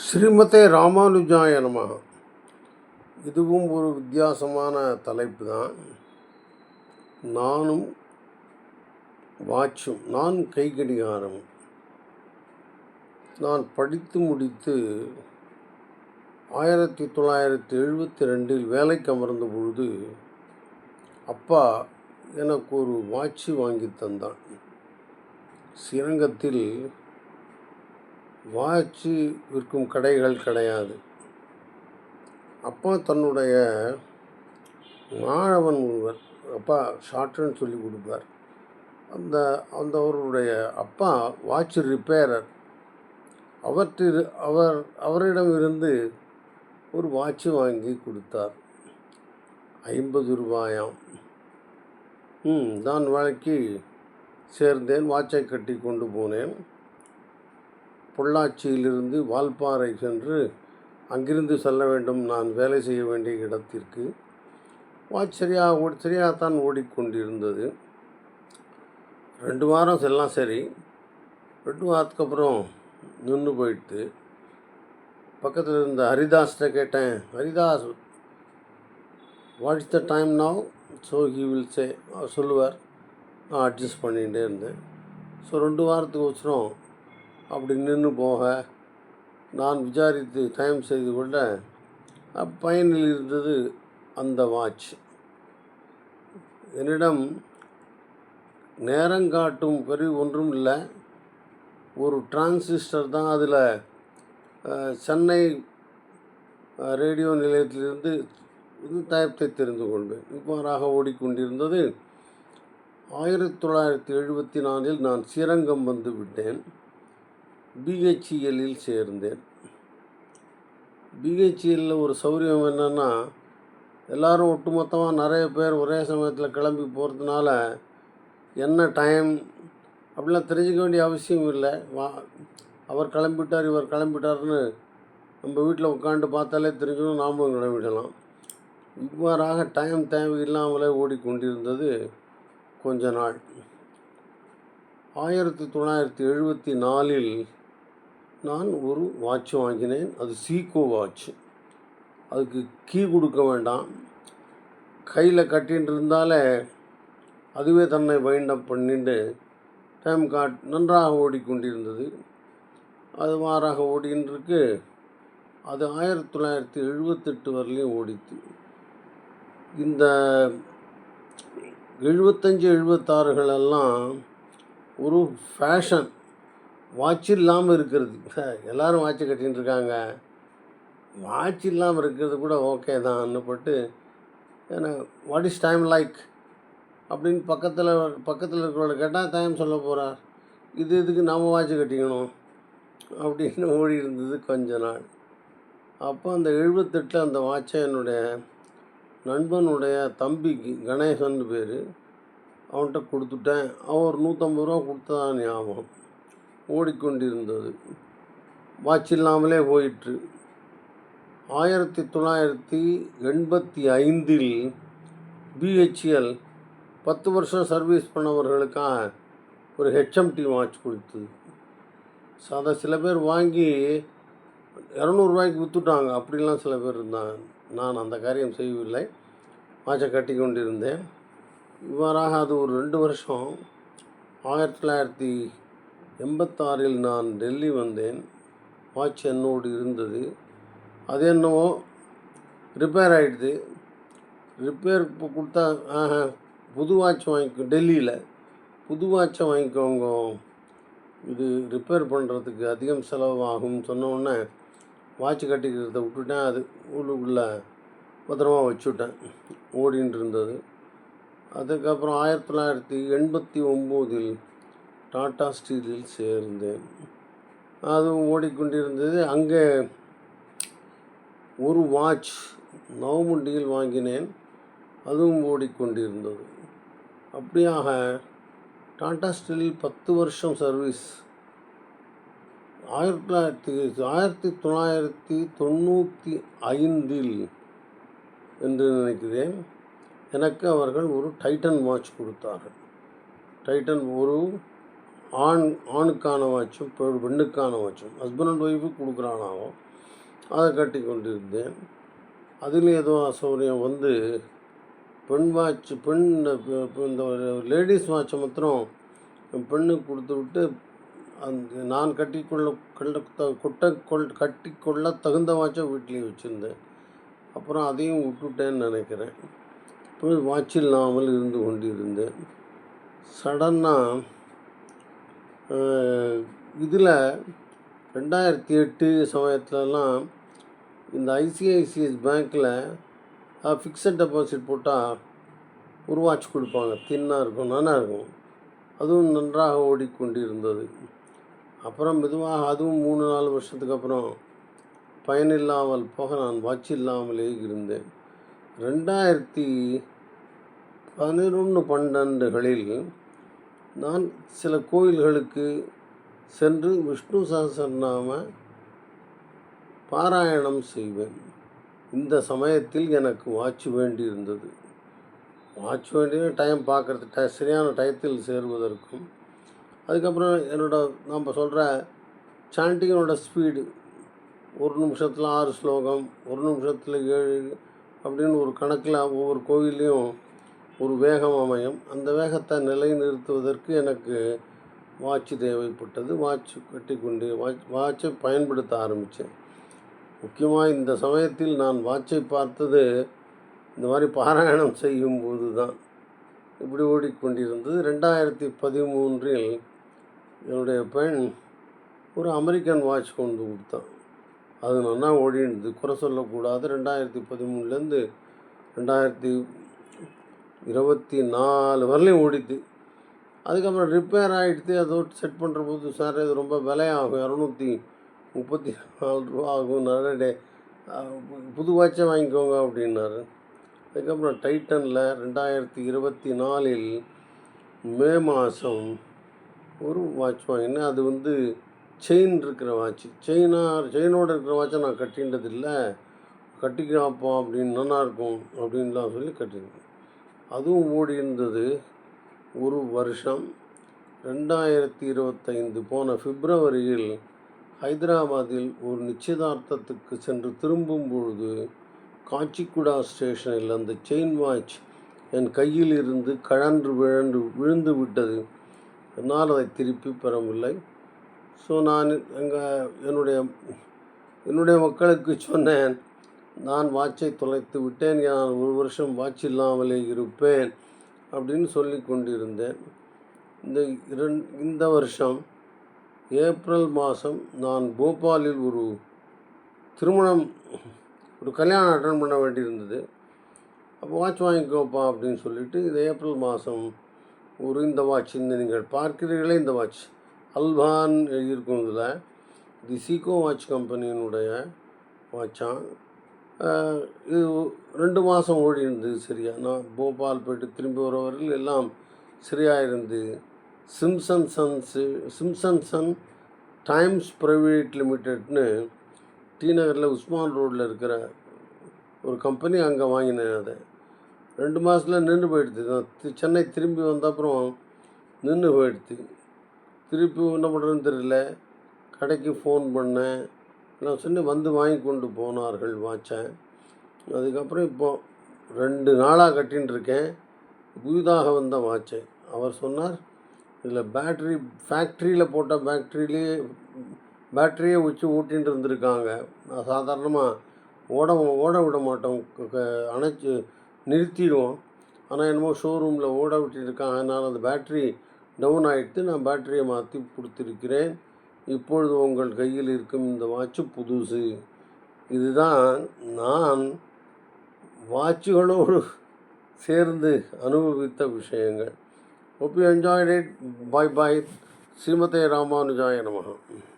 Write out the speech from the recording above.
ஸ்ரீமதே ராமானுஜாய நமக. இதுவும் ஒரு வித்தியாசமான தலைப்பு தான். நானும் வாட்சும் நான் கை கடிகாரம் நான் படித்து முடித்து ஆயிரத்தி தொள்ளாயிரத்தி எழுபத்தி ரெண்டில் வேலைக்கு அமர்ந்த பொழுது அப்பா எனக்கு ஒரு வாட்சு வாங்கி தந்தான். சிரங்கத்தில் வாட்சு விற்கும் கடைகள் கிடையாது. அப்பா தன்னுடைய மாணவன் ஒருவர் அப்பா ஷார்ட்னு சொல்லி கொடுப்பார். அந்த அந்த அவருடைய அப்பா வாட்ச் ரிப்பேரர். அவற்றில் அவர் அவரிடம் இருந்து ஒரு வாட்ச் வாங்கி கொடுத்தார். ஐம்பது ரூபாயாம். ம் நான் வேலைக்கு சேர்ந்தேன் வாட்சை கட்டி கொண்டு போனேன். பொள்ளாச்சியிலிருந்து வால்பாறை சென்று அங்கிருந்து செல்ல வேண்டும். நான் வேலை செய்ய வேண்டிய இடத்திற்கு. வாட்ச் சரியாக ஓடி சரியாகத்தான் ஓடிக்கொண்டிருந்தது. ரெண்டு வாரம் எல்லாம் சரி. ரெண்டு வாரத்துக்கு அப்புறம் நின்று போயிட்டு பக்கத்தில் இருந்த ஹரிதாஸ்கிட்ட கேட்டேன். Haridas what is the time now? So he will say சொல்லுவார். நான் அட்ஜஸ்ட் பண்ணிகிட்டே இருந்தேன். ஸோ ரெண்டு வாரத்துக்கு வச்சுரும் அப்படி நின்று போக நான் விசாரித்து டைம் செய்து கொள்ள அப்பயனில் இருந்தது அந்த வாட்ச் என்னிடம் நேரங்காட்டும் கருவி ஒன்றும் இல்லை. ஒரு டிரான்சிஸ்டர் தான் அதில் சென்னை ரேடியோ நிலையத்திலிருந்து இது தெரிந்து கொண்டேன் இவ்வாறாக ஓடிக்கொண்டிருந்தது. ஆயிரத்தி தொள்ளாயிரத்தி எழுபத்தி நாலில் நான் ஸ்ரீரங்கம் வந்து விட்டேன். பிஹெச்இஎல்லில் சேர்ந்தேன். பிஹெச்இஎல்லில் ஒரு சௌரியம் என்னென்னா எல்லாரும் ஒட்டுமொத்தமாக நிறைய பேர் ஒரே சமயத்தில் கிளம்பி போகிறதுனால என்ன டைம் அப்படிலாம் தெரிஞ்சுக்க வேண்டிய அவசியம் இல்லை. வா அவர் கிளம்பிட்டார் இவர் கிளம்பிட்டார்னு நம்ம வீட்டில் உட்காந்து பார்த்தாலே தெரிஞ்சிடும் நாமளும் கிளம்பிடலாம். இவ்வாறாக டைம் தேவையில்லாமலே ஓடிக்கொண்டிருந்தது கொஞ்ச நாள். ஆயிரத்தி தொள்ளாயிரத்தி எழுபத்தி நாலில் நான் ஒரு வாட்ச் வாங்கினேன். அது சீகோ வாட்ச் அதுக்கு கீ கொடுக்க வேண்டாம். கையில் கட்டின்னு இருந்தாலே அதுவே தன்னை வைண்டப் அப் பண்ணிட்டு டைம் காட் நன்றாக ஓடிக்கொண்டிருந்தது. அது மாறாக ஓடின்றிருக்கு அது ஆயிரத்தி தொள்ளாயிரத்தி எழுபத்தெட்டு வரலையும் ஓடித்து. இந்த எழுபத்தஞ்சு எழுபத்தாறுகள் எல்லாம் ஒரு ஃபேஷன் வாட்ச் இல்லாமல் இருக்கிறது. எல்லோரும் வாட்ச் கட்டின்னு இருக்காங்க. வாட்ச் இல்லாமல் இருக்கிறது கூட ஓகே தான் பட்டு ஏன்னா வாட் இஸ் டைம் லைக் அப்படின்னு பக்கத்தில் பக்கத்தில் இருக்கிறவங்கள கேட்டால் டைம் சொல்ல போகிறார் இது இதுக்கு நம்ம வாட்ச் கட்டிக்கணும்? அப்படின்னு ஓடி இருந்தது கொஞ்ச நாள். அப்போ அந்த எழுபத்தெட்டில் அந்த வாட்சை என்னுடைய நண்பனுடைய தம்பிக்கு கணேசன் பேர் அவன்கிட்ட கொடுத்துட்டேன். அவன் ஒரு நூற்றம்பது ரூபா கொடுத்ததான் ஞாபகம். ஓடிக்கொண்டிருந்தது. வாட்ச் இல்லாமலே போயிற்று. ஆயிரத்தி தொள்ளாயிரத்தி எண்பத்தி ஐந்தில் பிஹெச்எல் பத்து வருஷம் சர்வீஸ் பண்ணவர்களுக்காக ஒரு ஹெச்எம்டி வாட்ச் கொடுத்தது. சாதா அதை சில பேர் வாங்கி இரநூறுவாய்க்கு விற்றுட்டாங்க அப்படிலாம் சில பேர் இருந்தாங்க. நான் அந்த காரியம் செய்யவில்லை. வாட்சை கட்டி கொண்டிருந்தேன். இவ்வாறாக அது ஒரு ரெண்டு வருஷம் ஆயிரத்தி தொள்ளாயிரத்தி எண்பத்தாறில் நான் டெல்லி வந்தேன். வாட்ச் என்னோடு இருந்தது. அது என்னவோ ரிப்பேர் ஆகிடுது ரிப்பேர் இப்போ கொடுத்தா ஆஹா புது வாட்ச் வாங்கிக்கோ டெல்லியில். புது வாட்சை வாங்கிக்கோங்க. இது ரிப்பேர் பண்ணுறதுக்கு அதிகம் செலவாகும். சொன்னோடனே வாட்ச் கட்டிக்கிறத விட்டுட்டேன். அது உள்ளுக்குள்ளே பத்திரமா வச்சுட்டேன். ஓடின்னு இருந்தது. அதுக்கப்புறம் ஆயிரத்தி தொள்ளாயிரத்தி எண்பத்தி ஒம்போதில் டாடா ஸ்டீலில் சேர்ந்தேன். அதுவும் ஓடிக்கொண்டிருந்தது. அங்கே ஒரு வாட்ச் நவமுண்டியில் வாங்கினேன். அதுவும் ஓடிக்கொண்டிருந்தது. அப்படியாக டாடா ஸ்டீலில் பத்து வருஷம் சர்வீஸ் ஆயிரத்தி தொள்ளாயிரத்தி ஆயிரத்தி தொள்ளாயிரத்தி தொண்ணூற்றி ஐந்தில் என்று நினைக்கிறேன். எனக்கு அவர்கள் ஒரு டைட்டன் வாட்ச் கொடுத்தார்கள். டைட்டன் ஒரு ஆண் ஆணுக்கான வாட்சும் பெ- பெண்ணுக்கான வாட்சும் ஹஸ்பண்ட் அண்ட் ஒய்ஃபு கொடுக்குறானாவோ அதை கட்டி கொண்டிருந்தேன். அதில் ஏதோ அசௌகரியம் வந்து பெண் வாட்ச் பெண் இந்த லேடிஸ் வாட்சை மாத்திரம் என் பெண்ணுக்கு கொடுத்து விட்டு அந்த நான் கட்டிக்கொள்ள கொள்ள த- கொட்ட கொள் கட்டிக்கொள்ள தகுந்த வாட்சை வீட்டிலேயே வச்சுருந்தேன். அப்புறம் அதையும் விட்டுட்டேன்னு நினைக்கிறேன். இப்போ வாட்ச் இல்லாமல் இருந்து கொண்டிருந்தேன். சடன்னாக இதில் ரெண்டாயிரத்தி எட்டு சமயத்துலலாம் இந்த ஐசிஐசிஐ பேங்க்கில் ஃபிக்ஸட் டெபாசிட் போட்டால் ஒரு வாட்ச் கொடுப்பாங்க. தின்னாக இருக்கும் நல்லா இருக்கும். அதுவும் நன்றாக ஓடிக்கொண்டிருந்தது. அப்புறம் மெதுவாக அதுவும் மூணு நாலு வருஷத்துக்கு அப்புறம் பயனில்லாமல் போக நான் வாட்ச் இல்லாமலே இருந்தேன். ரெண்டாயிரத்தி பதினொன்று பன்னெண்டுகளில் நான் சில கோயில்களுக்கு சென்று விஷ்ணு சஹஸ்ரநாம பாராயணம் செய்வேன். இந்த சமயத்தில் எனக்கு வாட்ச் வேண்டியிருந்தது வாட்ச் வேண்டிய டைம் பார்க்குறது ட சரியான டயத்தில் சேருவதற்கும் அதுக்கப்புறம் என்னோட நம்ம சொல்கிற சாண்டிங்கனோட ஸ்பீடு ஒரு நிமிஷத்தில் ஆறு ஸ்லோகம் ஒரு நிமிஷத்தில் ஏழு அப்படின்னு ஒரு கணக்கில் ஒவ்வொரு கோயிலையும் ஒரு வேகம் அமையும். அந்த வேகத்தை நிலைநிறுத்துவதற்கு எனக்கு வாட்ச் தேவைப்பட்டது. வாட்ச் கட்டி கொண்டு வாட்ச் வாட்சை பயன்படுத்த ஆரம்பித்தேன். முக்கியமாக இந்த சமயத்தில் நான் வாட்சை பார்த்தது இந்த மாதிரி பாராயணம் செய்யும்போது தான் இப்படி ஓடிக்கொண்டிருந்தது. ரெண்டாயிரத்தி பதிமூன்றில் என்னுடைய பெண் ஒரு அமெரிக்கன் வாட்ச் கொண்டு கொடுத்தான். அது நல்லா ஓடிடுது குறை சொல்லக்கூடாது. ரெண்டாயிரத்தி பதிமூணுலேருந்து ரெண்டாயிரத்தி இருபத்தி நாலு வரலையும் ஓடிட்டு. அதுக்கப்புறம் ரிப்பேர் ஆகிடுத்து அதை செட் பண்ணுற போது சார் இது ரொம்ப விலையாகும். இரநூத்தி முப்பத்தி நாலு ரூபா ஆகும். நிறைய புது வாட்சை வாங்கிக்கோங்க அப்படின்னாரு. அதுக்கப்புறம் டைட்டனில் ரெண்டாயிரத்தி இருபத்தி நாலில் மே மாதம் ஒரு வாட்ச் வாங்கினேன். அது வந்து செயின் இருக்கிற வாட்ச் செயினாக செயினோடு இருக்கிற வாட்சை நான் கட்டின்றது இல்லை கட்டிக்காப்பா அப்படின்னு நல்லா இருக்கும் அப்படின்லாம் சொல்லி கட்டிருக்கேன் அதுவும் ஓடி இருந்தது ஒரு வருஷம். ரெண்டாயிரத்தி இருபத்தைந்து போன பிப்ரவரியில் ஹைதராபாத்தில் ஒரு நிச்சயதார்த்தத்துக்கு சென்று திரும்பும் பொழுது காச்சிக்குடா ஸ்டேஷனில் அந்த செயின் வாட்ச் என் கையில் இருந்து கழன்று விழந்து விழுந்து விட்டது. என்னால் அதை திருப்பி பெறவில்லை. ஸோ நான் எங்கள் என்னுடைய என்னுடைய மக்களுக்கு சொன்னேன் நான் வாட்சை தொலைத்து விட்டேன் நான் ஒரு வருஷம் வாட்ச் இல்லாமலே இருப்பேன் அப்படின்னு சொல்லி கொண்டிருந்தேன். இந்த இரண் இந்த வருஷம் ஏப்ரல் மாதம் நான் போபாலில் ஒரு திருமணம் ஒரு கல்யாணம் அட்டன் பண்ண வேண்டியிருந்தது. அப்போ வாட்ச் வாங்கிக்கோப்பா அப்படின்னு சொல்லிட்டு இது ஏப்ரல் மாதம் ஒரு இந்த வாட்ச் இந்த நீங்கள் பார்க்கிறீர்களே இந்த வாட்ச். அல்பான் எழுதியிருக்கும் இதில் தி சீகோ வாட்ச் கம்பெனியினுடைய வாட்சான் இது ரெண்டு மாதம் ஓடி இருந்தது சரியா? நான் போபால் போயிட்டு திரும்பி வர வரையில் எல்லாம் சரியாக இருந்து. Simpson sons Simpson son times private லிமிட்டெட்னு T நகரில் உஸ்மான் ரோட்டில் இருக்கிற ஒரு கம்பெனி அங்கே வாங்கினேன் அதை. ரெண்டு மாதத்தில் நின்று போயிடுது நான் தி- சென்னை திரும்பி வந்த அப்புறம் நின்று போயிடுது திருப்பி என்ன பண்ணுறதுன்னு தெரியல. கடைக்கு ஃபோன் பண்ணேன். நான் சொன்னேன் வந்து வாங்கி கொண்டு போனார்கள் வாட்சை அதுக்கப்புறம் இப்போ ரெண்டு நாளாக கட்டின்னு இருக்கேன் புதிதாக வந்த வாட்சை அவர் சொன்னார் இதில் பேட்ரி ஃபேக்ட்ரியில் போட்ட பேட்ரியிலே பேட்டரியே வச்சு ஊட்டின்னு இருந்திருக்காங்க நான் சாதாரணமாக ஓட ஓட விட மாட்டோம். க- அணைச்சி நிறுத்திடுவோம். ஆனால் என்னமோ ஷோரூமில் ஓட விட்டுருக்காங்க அதனால் அந்த பேட்ரி டவுன் ஆகிட்டு நான் பேட்டரியை மாற்றி கொடுத்துருக்கிறேன். இப்பொழுது உங்கள் கையில் இருக்கும் இந்த வாட்சு புதுசு. இதுதான் நான் வாட்சுகளோடு சேர்ந்து அனுபவித்த விஷயங்கள். Hope you enjoyed it. பாய் பாய் ஸ்ரீமதே ராமானுஜாய நமகம்